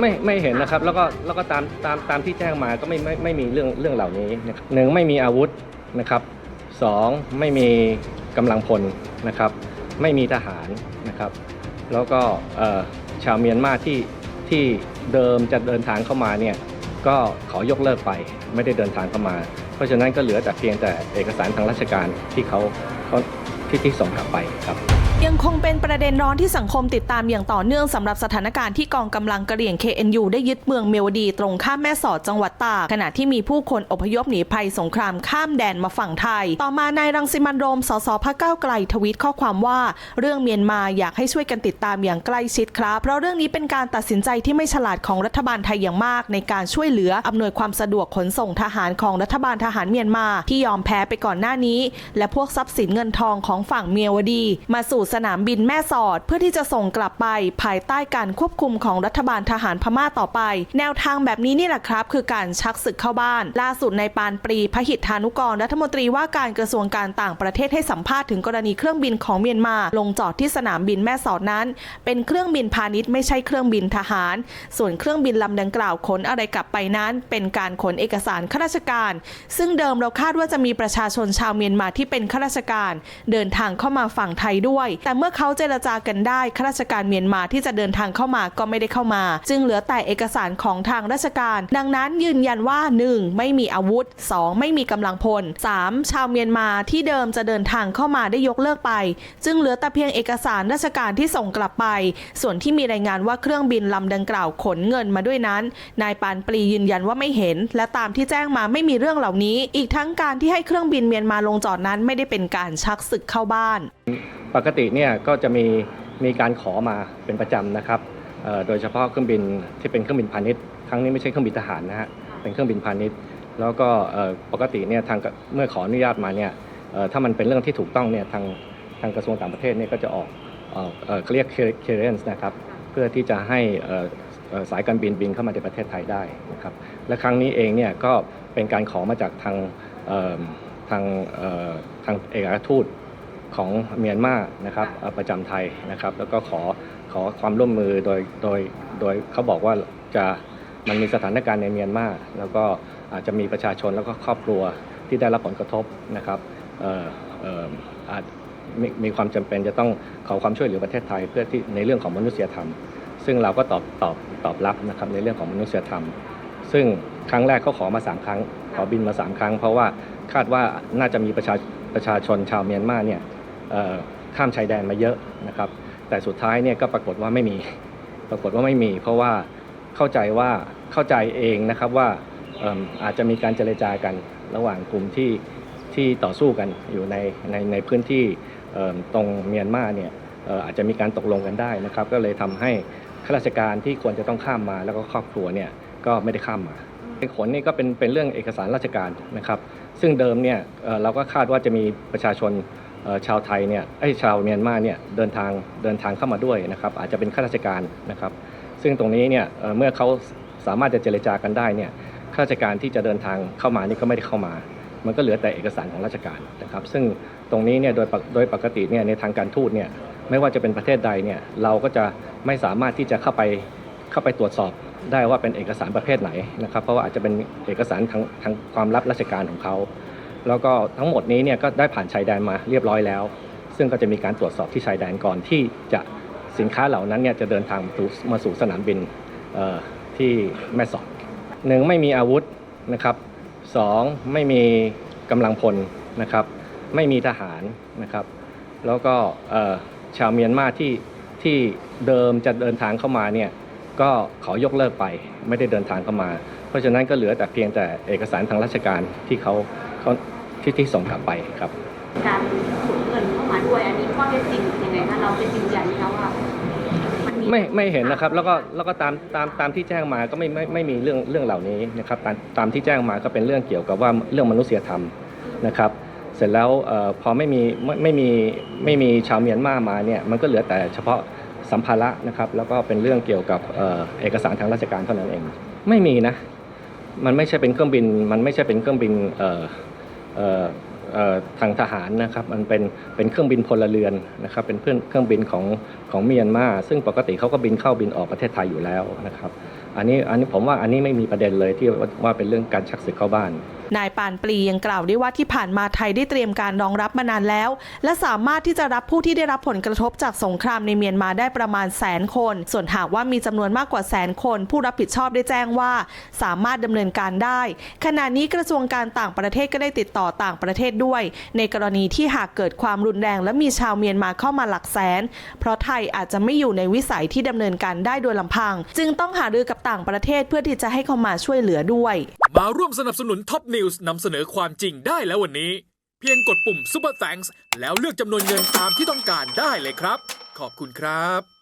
ไม่ไม่เห็นนะครับแล้วก็แล้วก็ตามตามตามที่แจ้งมาก็ไม่ไม่ไม่มีเรื่องเรื่องเหล่านี้นะครับหนึ่งไม่มีอาวุธนะครับสองไม่มีกำลังพลนะครับ ไม่มีทหารนะครับ แล้วก็ชาวเมียนมาที่ที่เดิมจะเดินทางเข้ามาเนี่ยก็ขอยกเลิกไปไม่ได้เดินทางเข้ามา เพราะฉะนั้นก็เหลือแต่เพียงแต่เอกสารทางราชการที่เขาเขาที่ที่ส่งกลับไปครับ ยังคงเป็นประเด็นร้อนที่สังคมติดตามอย่างต่อเนื่องสำหรับสถานการณ์ที่กองกำลังกระเหรี่ยง KNU ได้ยึดเมืองเมวดีตรงข้ามแม่สอดจังหวัดตากขณะที่มีผู้คนอพยพหนีภัยสงครามข้ามแดนมาฝั่งไทย ต่อมานายรังสิมันโรมสสพักเก้าไกลทวีตข้อความว่า เรื่องเมียนมาอยากให้ช่วยกันติดตามอย่างใกล้ชิดครับ เพราะเรื่องนี้เป็นการตัดสินใจที่ไม่ฉลาดของรัฐบาลไทยอย่างมาก ในการช่วยเหลืออำนวยความสะดวกขนส่งทหารของรัฐบาลทหารเมียนมาที่ยอมแพ้ไปก่อนหน้านี้ และพวกทรัพย์สินเงินทองของฝั่งเมียวดี มาสู่สนามบินแม่สอด เพื่อที่จะส่งกลับไปภายใต้การควบคุมของรัฐบาลทหารพม่าต่อไป แนวทางแบบนี้นี่แหละครับ คือการชักศึกเข้าบ้าน ล่าสุดในปานปรีพหิทธานุกรรัฐมนตรีว่าการกระทรวงการต่างประเทศให้สัมภาษณ์ถึงกรณีเครื่องบินของเมียนมา ลงจอดที่สนามบินแม่สอดนั้น เป็นเครื่องบินพาณิชย์ไม่ใช่เครื่องบินทหาร ส่วนเครื่องบินลำดังกล่าวขนอะไรกลับไปนั้น เป็นการขนเอกสารข้าราชการ ซึ่งเดิมเราคาดว่าจะมีประชาชนชาวเมียนมาที่เป็นข้าราชการ เดินทางเข้ามาฝั่งไทยด้วยแต่เมื่อเขาเจรจากันได้ข้าราชการเมียนมาที่จะเดินทางเข้ามาก็ไม่ได้เข้ามา จึงเหลือแต่เอกสารของทางราชการ ดังนั้นยืนยันว่า 1. ไม่มีอาวุธ 2. ไม่มีกำลังพล 3. ชาวเมียนมาที่เดิมจะเดินทางเข้ามาได้ยกเลิกไป จึงเหลือแต่เพียงเอกสารราชการที่ส่งกลับไป ส่วนที่มีรายงานว่าเครื่องบินลำดังกล่าวขนเงินมาด้วยนั้น นายปานปรียืนยันว่าไม่เห็น และตามที่แจ้งมาไม่มีเรื่องเหล่านี้ อีกทั้งการที่ให้เครื่องบินเมียนมาลงจอดนั้นไม่ได้เป็นการชักศึกเข้าบ้าน ปกติเนี่ยก็จะมีมีการขอมาเป็นประจำนะครับเอ่อโดยเฉพาะเครื่องบินที่เป็นเครื่องบินพาณิชย์ครั้งนี้ไม่ใช่เครื่องบินทหารนะฮะเป็นเครื่องบินพาณิชย์ แล้วก็เอ่อปกติเนี่ยทางกเมื่อขออนุญาตมาเนี่ยเอ่อถ้ามันเป็นเรื่องที่ถูกต้องเนี่ยทางทางกระทรวงต่างประเทศเนี่ยก็จะออกเอ่อเอ่อเขาเรียก clearance นะครับเพื่อที่จะให้เอ่อเอ่อสายการบินบินเข้ามาในประเทศไทยได้นะครับและครั้งนี้เองเนี่ยก็เป็นการขอมาจากทางเอ่อทางเอ่อทางเอกอัครทูต ของเมียนมานะครับเอ่อประจำไทยนะครับ แล้วก็ขอขอความร่วมมือโดยโดยโดยเขาบอกว่าจะมันมีสถานการณ์ในเมียนมาแล้วก็อาจจะมีประชาชนแล้วก็ครอบครัวที่ได้รับผลกระทบนะครับเอ่อเอ่ออาจมีมีความจำเป็นจะต้องขอความช่วยเหลือประเทศไทยเพื่อที่ในเรื่องของมนุษยธรรม ซึ่งเราก็ตอบตอบตอบรับนะครับในเรื่องของมนุษยธรรม ซึ่งครั้งแรกเขาขอมาสามครั้งขอบินมาสามครั้ง เพราะว่าคาดว่าน่าจะมีประชาประชาชนชาวเมียนมาเนี่ยเอ่อ ข้ามชายแดนมาเยอะนะครับ แต่สุดท้ายเนี่ยก็ปรากฏว่าไม่มี ปรากฏว่าไม่มี เพราะว่าเข้าใจว่าเข้าใจเองนะครับว่าอาจจะมีการเจรจากันระหว่างกลุ่มที่ที่ต่อสู้กันอยู่ในในในพื้นที่ตรงเมียนมาเนี่ยอาจจะมีการตกลงกันได้นะครับ ก็เลยทำให้ข้าราชการที่ควรจะต้องข้ามมา แล้วก็ครอบครัวเนี่ยก็ไม่ได้ข้ามมาขนนี่ก็เป็นเป็นเรื่องเอกสารราชการนะครับ ซึ่งเดิมเนี่ยเราก็คาดว่าจะมีประชาชน ชาวไทยเนี่ยไอ้ชาวเมียนมาเนี่ยเดินทางเดินทางเข้ามาด้วยนะครับอาจจะเป็นข้าราชการนะครับ ซึ่งตรงนี้เนี่ยเมื่อเขาสามารถจะเจรจากันได้เนี่ยข้าราชการที่จะเดินทางเข้ามานี่ก็ไม่ได้เข้ามา มันก็เหลือแต่เอกสารของราชการนะครับ ซึ่งตรงนี้เนี่ยโดยปกโดยปกติเนี่ยในทางการทูตเนี่ยไม่ว่าจะเป็นประเทศใดเนี่ยเราก็จะไม่สามารถที่จะเข้าไปเข้าไปตรวจสอบได้ว่าเป็นเอกสารประเภทไหนนะครับ เพราะว่าอาจจะเป็นเอกสารทางทางความลับราชการของเขา แล้วก็ทั้งหมดนี้เนี่ยก็ได้ผ่านชายแดนมาเรียบร้อยแล้ว ซึ่งก็จะมีการตรวจสอบที่ชายแดนก่อนที่จะสินค้าเหล่านั้นเนี่ยจะเดินทางมาสู่สนามบินที่แม่สอดหนึ่งไม่มีอาวุธนะครับสองไม่มีกำลังพลนะครับ ไม่มีทหารนะครับ แล้วก็ชาวเมียนมาที่ที่เดิมจะเดินทางเข้ามาเนี่ยก็ขอยกเลิกไปไม่ได้เดินทางเข้ามา เพราะฉะนั้นก็เหลือแต่เพียงแต่เอกสารทางราชการที่เขาเขา ที่ที่ส่งกลับไปครับการสูญเงินเข้ามาด้วยอันนี้ข้อเท็จจริงยังไงคะเราจะยืนยันไหมคะว่ามันมีไม่ไม่เห็นนะครับแล้วก็แล้วก็ตามตามตามที่แจ้งมาก็ไม่ไม่ไม่มีเรื่องเรื่องเหล่านี้นะครับตามตามที่แจ้งมาก็เป็นเรื่องเกี่ยวกับว่าเรื่องมนุษยธรรมนะครับเสร็จแล้วเออพอไม่มีไม่ไม่มีไม่มีชาวเมียนมามาเนี่ยมันก็เหลือแต่เฉพาะสัมภาระนะครับแล้วก็เป็นเรื่องเกี่ยวกับเอ่อเอกสารทางราชการเท่านั้นเอง ไม่มีนะ มันไม่ใช่เป็นเครื่องบินมันไม่ใช่เป็นเครื่องบิน ทางทหารนะครับมันเป็นเป็นเครื่องบินพลเรือนนะครับเป็นเพื่อนเครื่องบินของของเมียนมาซึ่งปกติเขาก็บินเข้าบินออกประเทศไทยอยู่แล้วนะครับอันนี้อันนี้ผมว่าอันนี้ไม่มีประเด็นเลยที่ว่าเป็นเรื่องการชักศึกเข้าบ้าน นายปานปลียังกล่าวได้ว่าที่ผ่านมาไทยได้เตรียมการรองรับมานานแล้ว และสามารถที่จะรับผู้ที่ได้รับผลกระทบจากสงครามในเมียนมาได้ประมาณแสนคน ส่วนหากว่ามีจำนวนมากกว่าแสนคน ผู้รับผิดชอบได้แจ้งว่า สามารถดำเนินการได้ ขณะนี้กระทรวงการต่างประเทศก็ได้ติดต่อต่างประเทศด้วย ในกรณีที่หากเกิดความรุนแรง และมีชาวเมียนมาเข้ามาหลักแสน เพราะไทยอาจจะไม่อยู่ในวิสัยที่ดำเนินการได้โดยลำพัง จึงต้องหารือกับต่างประเทศเพื่อที่จะให้เขามาช่วยเหลือด้วย มาร่วมสนับสนุนท็อปนิวส์นำเสนอความจริงได้แล้ววันนี้ เพียงกดปุ่ม Super Thanks แล้วเลือกจำนวนเงินตามที่ต้องการได้เลยครับ ขอบคุณครับ